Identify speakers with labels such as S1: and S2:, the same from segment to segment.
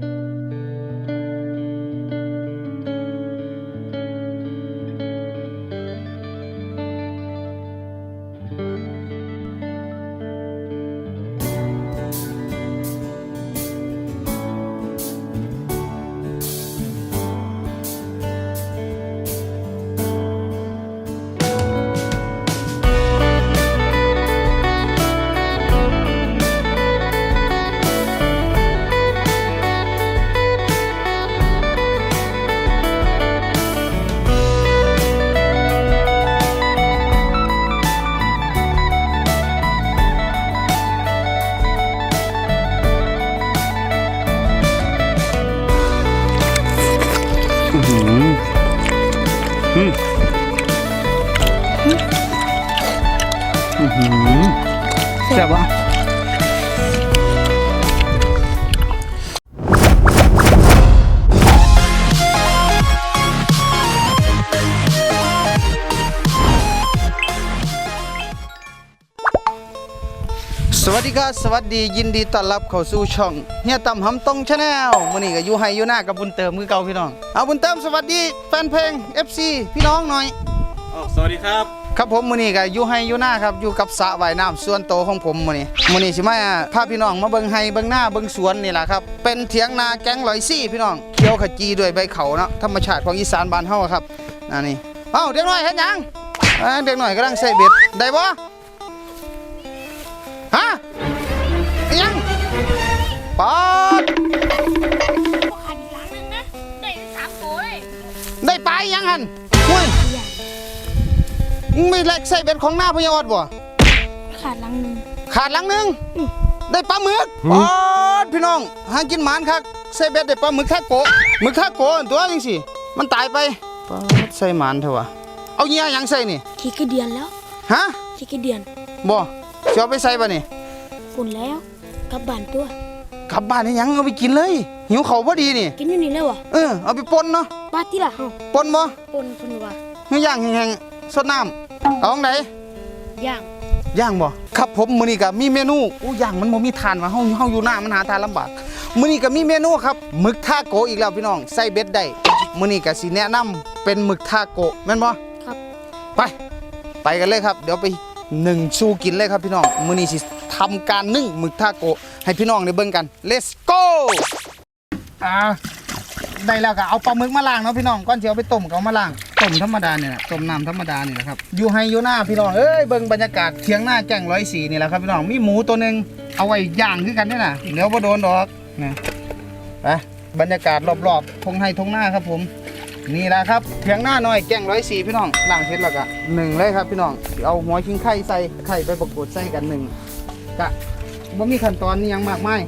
S1: อื้ หือแซ่บวะสวัสดีครับสวัสดียินดีต้อนรับเข้าสู่ช่องเฮียต่ำหำตรงชาแนลมื้อนี้ก็อยู่ไฮอยู่หน้ากับบุญเติมมือเก่าพี่น้องเอาบุญเติมสวัสดีแฟนเพลง FC พี่น้องหน่อย
S2: อ๋อสวัสดีครับ
S1: ครับผมมื้อนี้ก็อยู่ไฮอยู่หน้าครับอยู่กับสระว่ายน้ำส่วนโตวของผมมื้อนี้มื้อนี้สิมาพาพี่น้องมาเบิ่งไฮเบิ่งหน้าเบิ่งสวนนี่แหละครับเป็นเถียงนาแก๊งลอยซี่พี่น้องเขียวขจีด้วยใบเขาเนาะธรรมชาติของอีสานบ้านเฮาครับอันนี้เอ้าเด็กน้อยเฮ็ดหยังเอ้ยเด็กน้อยกำลังใส่เบ็ดได้บ่ฮะอิหยังปอด แลกใส่เบ็ดของหน้าพญาอดบ่
S3: ขาดหลังนึง
S1: ขาดหลังหนึงได้ปลาหมึกปอดพี่น้องหากินหมานคักใส่เบ็ดได้ปลาหมึกท่าโกะหมึกท่าโกะตัวจังสิมันตายไปปอดใส่หมานเถอะวะเอาเหงี้ยหยังใส่นี่
S3: ขี้กระเดียนแล้ว
S1: ฮะ
S3: ขี้กระเดียน
S1: บ่จะเอาไปใส่ปะนี่
S3: ฝุ่นแล้วกลับบ้านตัว
S1: กลับบ้านนี่ยังเอาไปกินเลย หิวเขาวพอดีนี่
S3: กินอยู่นี่แล้ววะ
S1: เออเอาไปป่นเนาะ
S3: ปาที่ละเฮา
S1: ป่นบ่
S3: ปนพุ่นว่า
S1: เฮ้ยย่างแห้งๆสดน้ำ เอาของไหน
S3: ย่าง
S1: ย่างบ่ครับผมมื้อนี้ก็มีเมนูอู้ย่างมันบ่มีทานว่ะเฮาเฮาอยู่หน้ามันหาทานลำบากมื้อนี้ก็มีเมนูครับหมึกทาโกะอีกแล้วพี่น้องใส่เบ็ดได้มื้อนี้ก็สิแนะนำเป็นหมึกทาโกะแม่นบ่
S3: ครับ
S1: ไป ไปกันเลยครับ เดี๋ยวไปหนึ่งสู้กินเลยครับพี่น้องมื้อนี้สิทำการนึ่งหมึกทาโกะให้พี่น้องได้เบิ่งกัน let's go อ่าได้แล้วก็เอาปลาหมึกมาล้างเนาะพี่น้องก่อนสิเอาไปต้มก็เอามาล้าง ต้มธรรมดาเนี่ยต้มน้ำธรรมดานี่แหละครับอยู่ให้อยู่หน้าพี่น้องเอ้ยเบิ่งบรรยากาศเทียงหน้าแก่งร้อยสีนี่แหละครับพี่น้องมีหมูตัวหนึ่งเอาไว้ย่างคือกันนี่นะเดี๋ยวบ่โดนดอกนะไปบรรยากาศรอบๆทงไห้ทงหน้าครับผมนี่แหละครับเทียงหน้าหน่อยแก่งร้อยสีพี่น้องล้างเสร็จแล้วก็หนึ่งเลยครับพี่น้องเอาหัวชิงไข่ใส่ไข่ไปประกดใส่กันหนึ่งกะบ่ามีขั้นตอนนี้ยังมากมาย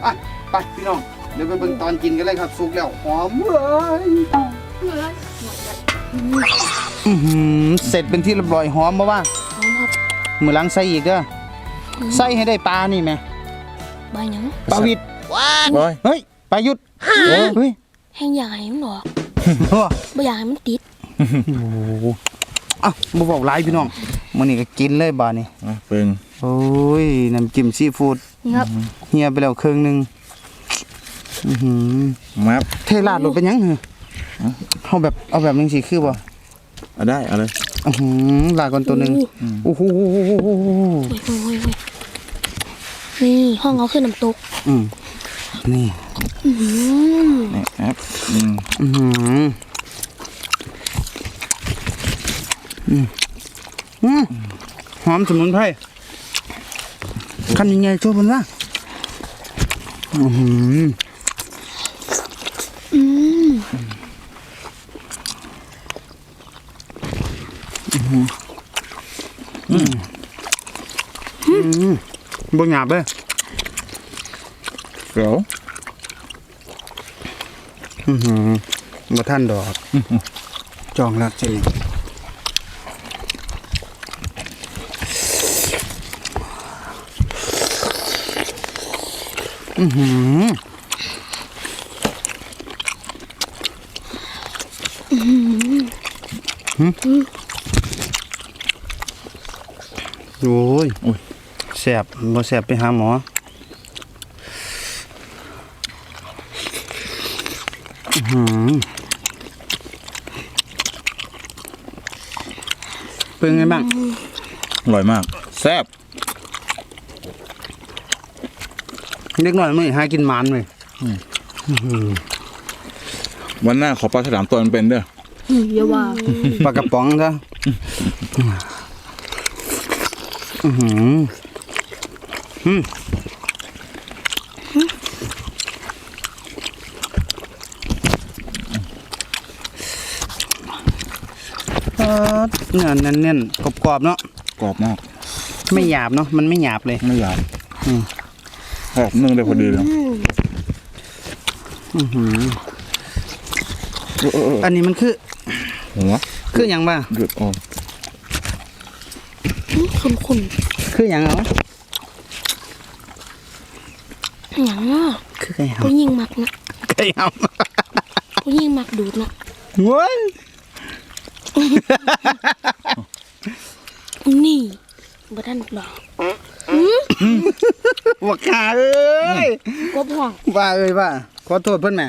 S1: ไปไปพี่น้องเดี๋ยวไปเบิ่งตอนกินกันเลยครับสุกแล้วหอมเลยอือหือเสร็จเป็นที่เรียบร้อยหอมมาว่า
S3: หอมครับ
S1: มือหลังใส่อีกเด้อใส่ให้ได้ปลานี่แม่
S3: ใบหยัง
S1: ปลาวิด
S2: บอย
S1: เฮ้ยปลายุดเฮ้ย
S3: แห้งอยากให้มันออก
S1: โอ้
S3: บ่อยากให้มันติด
S1: โหอะบ่บอกหลายพี่น้อง มื้อนี้ก็กินเลยบาดนี้
S2: อะเปิง
S1: โอ้ยน้ำจิ้มซีฟู้ด
S3: นี่ครับ
S1: เฮียไปแล้วครึ่งหนึงอื้อหือ
S2: มาบ
S1: เทราดลงเป็นหยังเหรอเอาแบบเอาแบบนึงสิคือบ่
S2: เอาได้เอาเลย
S1: อื้อหือลาก่อนตัวหนึงโอ้โห
S3: โอ้ยโอ้ยโอ้ยโอ้ยนี่ห้องเอาขึ้นน้ำตก
S1: อืมนี่
S3: อืม
S2: นี่ครับอืม
S1: อื้อหือ อืมอืมหอมสมุนไพรคันยังไงช่วยเพิ่นว่าอื้อหือ
S3: อืม
S1: บ่หยาบเด้อ
S2: เกลียว
S1: อื้อหือบ่ทันดอก จองแล้วเจ๊ อือหือโอ้ยแสบบ่แสบไปหาหมอเป็นไงบ้าง
S2: อร่อยมาก แซ่บ
S1: เล็กน้อยไม่หากินหมันเลย
S2: วันหน้าขอปลาฉลามตัวมันเป็นๆเด้อ
S3: อืมอย่าว่า
S1: ปลากระป๋องซะอื้อหืออืมเออเนื้อแน่นๆกรอบๆเนาะ
S2: กรอบมาก
S1: ไม่หยาบเนาะมันไม่หยาบเลย
S2: ไม่หยาบ
S1: อืม
S2: กรอบนึ่งได้พอดีเลย
S3: อืม
S1: อันนี้มันคือ
S2: หัว
S1: คืออย่างบ้าง
S2: เดือดออก
S3: ขุ่นขุ่น
S1: คืออย่างเอา
S3: ๆหยังอะ
S1: คือไก่ห
S3: ผู้ยิงมักนะำ
S1: ไก่ห
S3: ผู้ยิงมักดูดนะำ
S1: เว้ย
S3: นี่บ่ทันหรอก
S1: ว่าขาเอ้ย
S3: กบห้อง
S1: ว่าเอ้ยว่าขอโทษเพิ่นแหม่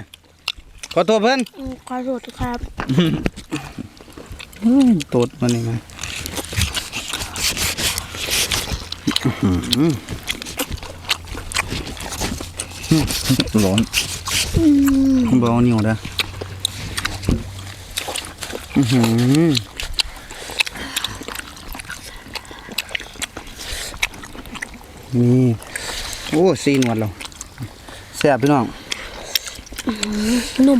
S1: ขอโทษเพิ่น
S3: อืมขอโทษครับ
S1: โตดมันนี่ไง
S2: ร้อน
S1: บ่เอานิ้วเด้ออื้อหือ นี่โอ้ซีนวดเราแซ่บพี่น้อง
S3: นุ่ม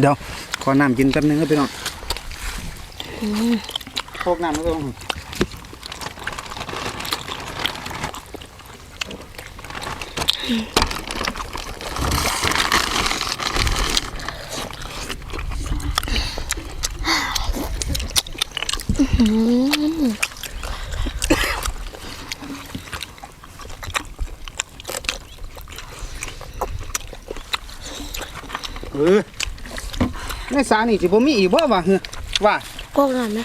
S1: เดี๋ยวขอน้ำกินแป๊บนึงครับพี่น้องโคกน้ำแล้วก็ เออในสานี่สิบ่มีอีกบ่วะเฮ้อว่า
S3: ก็งานนะ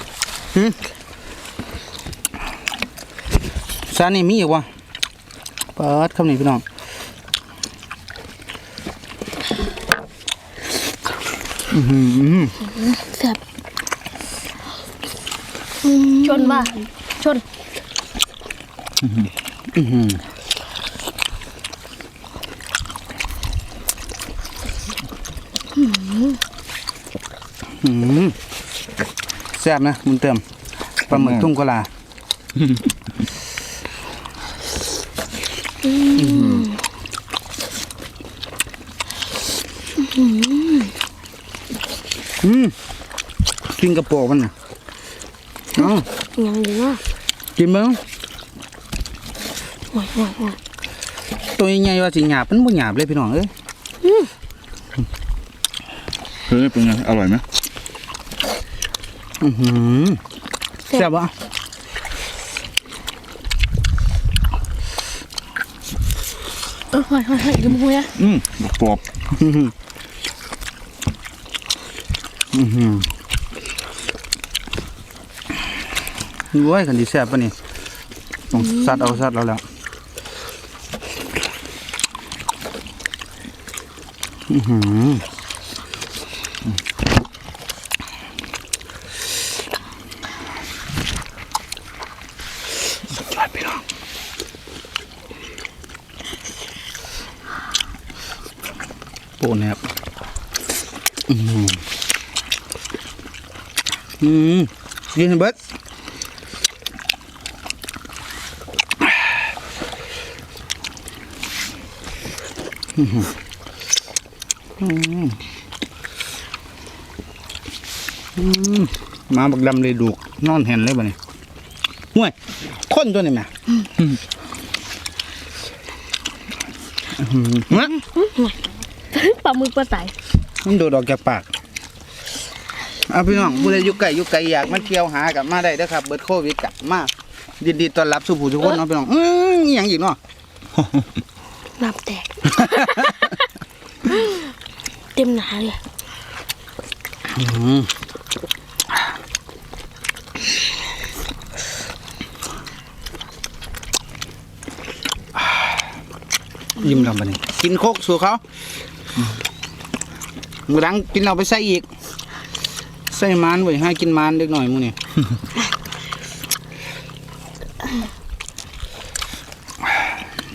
S1: สานี่มีอีกวะเปิดคำนี้พี่น้อง อือหือ
S3: แซ่บชนว่าชน
S1: แซ่บนะมึงเติมปลาหมึกทุ่งกะลาอืม กินกระโปรงมันน่ะเอ้า
S3: ยังอยู่นะ
S1: กินมั้ง
S3: โอ้ยโอ้ยโอ้ย
S1: ตัวใหญ่ๆว่าสิหยาบมันบ่หยาบเลยพี่น้องเอ้ย
S2: คือนี่เป็นไงอร่อยไหม
S1: อื้อหือแซ่บบ่
S3: เออหอยหอยหอยลืมหัวนะ
S2: อืมกรอบ
S1: อือหืออื้อหือโว้ยคันสิแซ่บปะนี่ต้องซัดเอาซัดเอาแล้วอือหือสุดยอดพี่น้องโปนนะครับอืม อืมกินให้เบิดอื้อหืออืมอืมมาบักดำเลยดูกนอนเห็นเลยบ่เนี่ยห่วยคนตัวนี้แม่เมื่อ
S3: ปลาหมึกปลาไต
S1: มันโดดออกจากปากเอาพี่น้องผู้ใดอยุกไก่ยุกไก่อยากมาเที่ยวหากับมาได้เด้อครับ เบิดโควิดกับมายินดีต้อนรับสู่ผู้ทุกคนเนาะพี่น้องอืออหยังอีกเนาะ
S3: น้ำแตก เต็มหนาเลย
S1: ยิ้มลำบะนี่กินโคกสู่เขามือหลังกินเราไปใส่อีกใส่มานไว้ให้กินมานเล็กหน่อยหมูนี่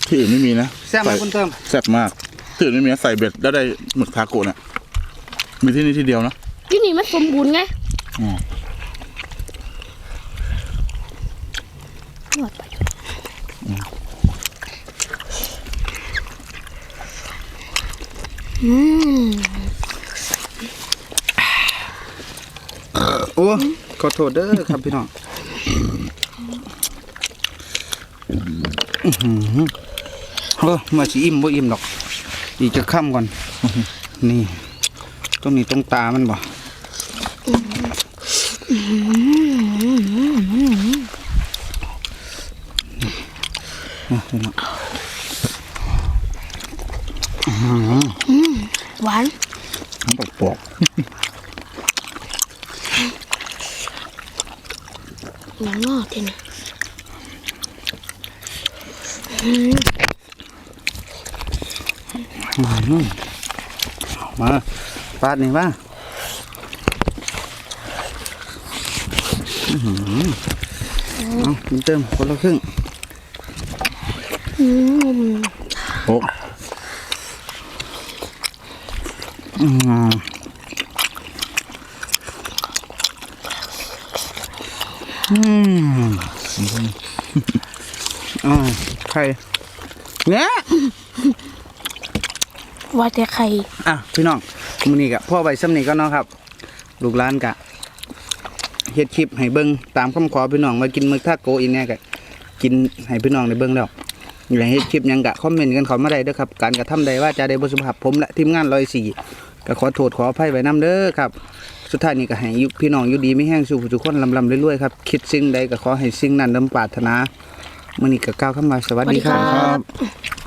S2: ที่อื่นไม่มีนะ
S1: แซ่บไหม
S2: ใส่
S1: คุณเติม
S2: แซ่บมากที่อื่นไม่มีนะใส่เบ็ดแล้วได้หมึกทาโกะเนี่ยมีที่นี่ที่เดียวนะ
S3: ที่นี่มันสมบูรณ์ไง
S2: อ๋อ
S3: หมดไปอืม
S1: โอ้ขอโทษเด้อครับพี่น้องอื้อหือเออมาสิอิ่มบ่อิ่มหรอก อีกจะค่ำก่อน นี่ ตรงนี้ตรงตามันบ่นี่พี่น้อง
S3: หวาน
S2: ทั้งปอกปอก
S3: อย่างนอกที่นี่
S1: มาปาดนี่ว่าอื้อหือเอาคุณเติมคนละครึ่ง
S3: อืม
S2: โอ้
S1: อืมอืมอ่าไข่เนี่ย
S3: ว่าแต่ไข่
S1: อะพี่น้องมื้อนี้กะพ่อใบซ้ำนี้ก็เนาะครับ ลูกหลานกะเฮ็ดคลิปให้เบิ่งตามคำขอพี่น้องว่ากินหมึกทาโกอีเนี่ยกะกินให้พี่น้องได้เบิ่งแล้วอยากให้คลิปหยังกะคอมเมนต์กันเข้ามาได้เด้อครับการกระทำใดว่าจะได้บ่สุภาพผมและทีมงาน104ก็ขอโทษขออภัยไว้นํเด้อครับ สุดท้ายนี้ก็ให้อยู่พี่น้องอยู่ดีไม่แห้งสู่ผู้ทุกคนลำลำเรื่อยๆครับคิดสิ่งใดก็ขอให้สิ่งนั้นดำปรารถนามื้อนี้ก็กล่าวคำว่าสวัสดีครับ
S3: สวัสดีครับ